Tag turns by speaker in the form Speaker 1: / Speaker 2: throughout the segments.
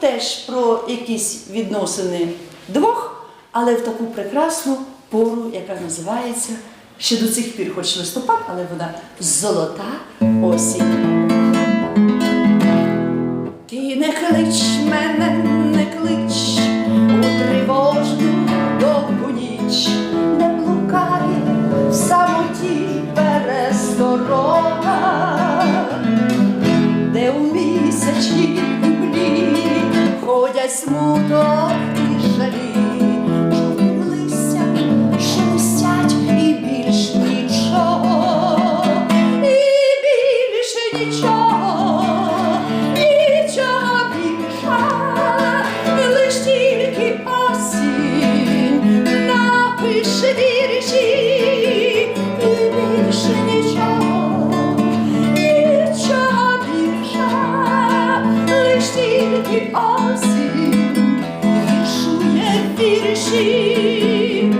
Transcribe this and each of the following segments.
Speaker 1: теж про якісь відносини двох, але в таку прекрасну пору, яка називається ще до цих пір, хоч листопад, але вона золота осінь. Ти не клич мене, не клич у тривожну довгу ніч, не блукає в самоті пересторога, де у місячній млі смуток і жалі, жовтим листям шелестять і більш нічого, і більше нічого, нічого більше, лиш тільки осінь напише вірші, і вірші.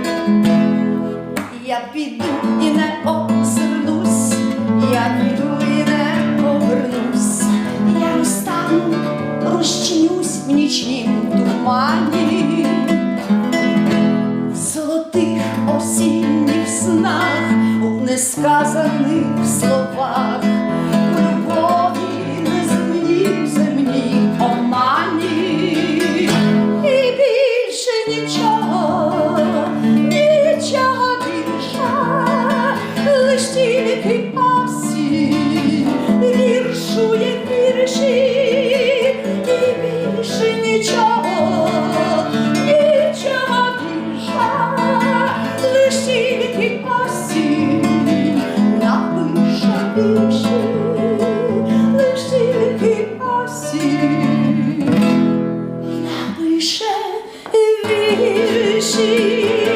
Speaker 1: Я піду і не озирнусь, я піду і не повернусь, я розтану, розчинюсь в нічнім тумані, в золотих осінніх снах, у несказаних словах, тільки осінь віршує вірші, і більше нічого, нічого більше, лиш тільки осінь напише вірші, лиш тільки осінь напише вірші.